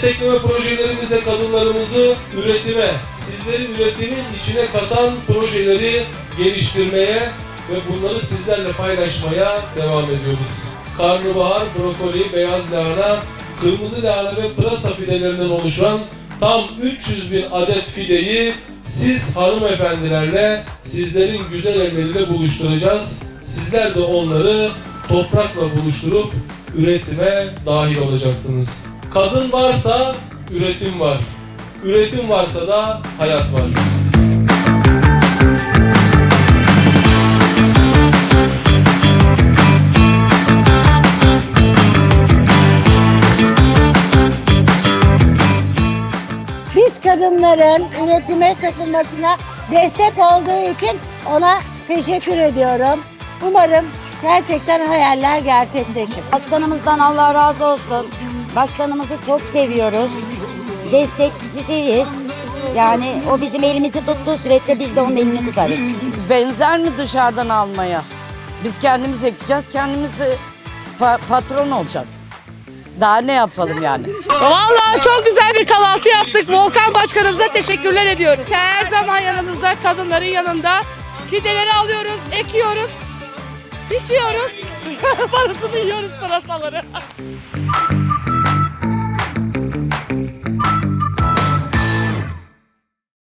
destekleme projelerimizle kadınlarımızı üretime, sizleri üretimin içine katan projeleri geliştirmeye ve bunları sizlerle paylaşmaya devam ediyoruz. Karnabahar, brokoli, beyaz lahana, kırmızı lahana ve pırasa fidelerinden oluşan tam 300 bin adet fideyi siz hanımefendilerle sizlerin güzel elleriyle buluşturacağız. Sizler de onları toprakla buluşturup üretime dahil olacaksınız. Kadın varsa üretim var. Üretim varsa da hayat var. Biz kadınların üretime katılmasına destek olduğu için ona teşekkür ediyorum. Umarım gerçekten hayaller gerçekleşir. Başkanımızdan Allah razı olsun. Başkanımızı çok seviyoruz. Destekçisiyiz. Yani o bizim elimizi tuttuğu sürece biz de onun elini tutarız. benzer mi dışarıdan almaya? Biz kendimiz ekeceğiz, kendimiz e, pa- patron olacağız. Daha ne yapalım yani? Vallahi çok güzel bir kahvaltı yaptık. Volkan Başkanımıza teşekkürler ediyoruz. Her zaman yanımızda, kadınların yanında. Fideleri alıyoruz, ekiyoruz, biçiyoruz. Parasını yiyoruz pırasaları.